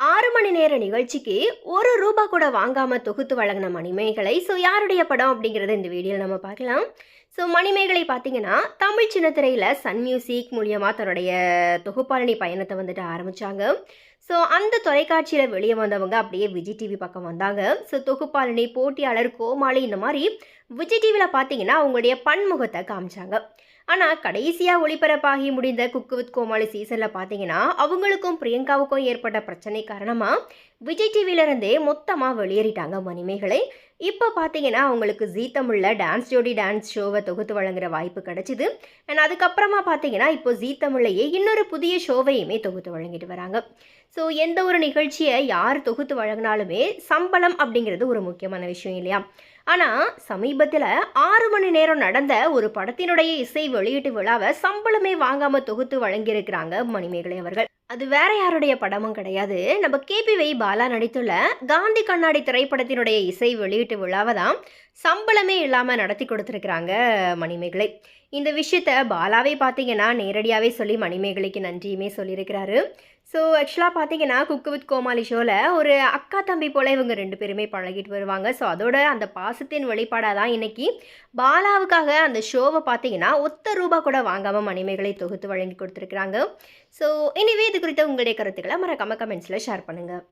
ஆறு மணி நேர நிகழ்ச்சிக்கு ஒரு ரூபா கூட வாங்காம தொகுத்து வழங்கின மணிமேகலை ஸோ யாருடைய படம் அப்படிங்கிறத இந்த வீடியோவில் நம்ம பார்க்கலாம். ஸோ மணிமேகலை பார்த்தீங்கன்னா தமிழ் சின்னத்திரையில் சன் மியூசிக் மூலியமாக தன்னுடைய தொகுப்பாளினி பயணத்தை வந்துட்டு ஆரம்பித்தாங்க ஸோ அந்த தொலைக்காட்சியில் வெளியே வந்தவங்க அப்படியே விஜய் டிவி பக்கம் வந்தாங்க. ஸோ தொகுப்பாளினி போட்டியாளர் கோமாளி இந்த மாதிரி விஜய் டிவியில் பார்த்தீங்கன்னா அவங்களுடைய பன்முகத்தை காமிச்சாங்க. ஆனால் கடைசியாக ஒளிபரப்பாகி முடிந்த குக்கு வித் கோமாளி சீசனில் பார்த்தீங்கன்னா அவங்களுக்கும் பிரியங்காவுக்கும் ஏற்பட்ட பிரச்சனை காரணமாக விஜய் டிவியிலேருந்தே மொத்தமாக வெளியேறிட்டாங்க மணிமேகலை. இப்போ பார்த்தீங்கன்னா அவங்களுக்கு ஜீ தமிழில் டான்ஸ் ஜோடி டான்ஸ் ஷோவை தொகுத்து வழங்குற வாய்ப்பு கிடைச்சிது. அண்ட் அதுக்கப்புறமா பார்த்தீங்கன்னா இப்போ ஜீ தமிழ்லையே இன்னொரு புதிய ஷோவையுமே தொகுத்து வழங்கிட்டு வராங்க. ஸோ ஸோ எந்த ஒரு நிகழ்ச்சியை யார் தொகுத்து வழங்கினாலுமே சம்பளம் அப்படிங்கிறது ஒரு முக்கியமான விஷயம் இல்லையா? ஆனால் சமீபத்தில் ஆறு மணி நேரம் நடந்த ஒரு படத்தினுடைய இசை வெளியீட்டு விழாவை சம்பளமே வாங்காமல் தொகுத்து வழங்கியிருக்கிறாங்க மணிமேகலை அவர்கள். அது வேற யாருடைய படமும் கிடையாது. நம்ம கேபி வை பாலா நடித்துள்ள காந்தி கண்ணாடி திரைப்படத்தினுடைய இசை வெளியீட்டு விழாவை தான் சம்பளமே இல்லாமல் நடத்தி கொடுத்துருக்குறாங்க மணிமேகலை. இந்த விஷயத்த பாலாவே பார்த்தீங்கன்னா நேரடியாகவே சொல்லி மணிமேகலைக்கு நன்றியுமே சொல்லியிருக்கிறாரு. ஸோ ஆக்சுவலாக பார்த்தீங்கன்னா குக்கு வித் கோமாளி ஷோவில் ஒரு அக்கா தம்பி போல் இவங்க ரெண்டு பேருமே பழகிட்டு வருவாங்க. ஸோ அதோட அந்த பாசத்தின் வெளிப்பாடாக தான் இன்றைக்கி பாலாவுக்காக அந்த ஷோவை பார்த்தீங்கன்னா ஒத்த ரூபா கூட வாங்காமல் மணிமைகளை தொகுத்து வழங்கி கொடுத்துருக்குறாங்க. ஸோ இனிவே இது குறித்த உங்களுடைய கருத்துக்களை மறக்காமல் கமெண்ட்ஸில் ஷேர் பண்ணுங்கள்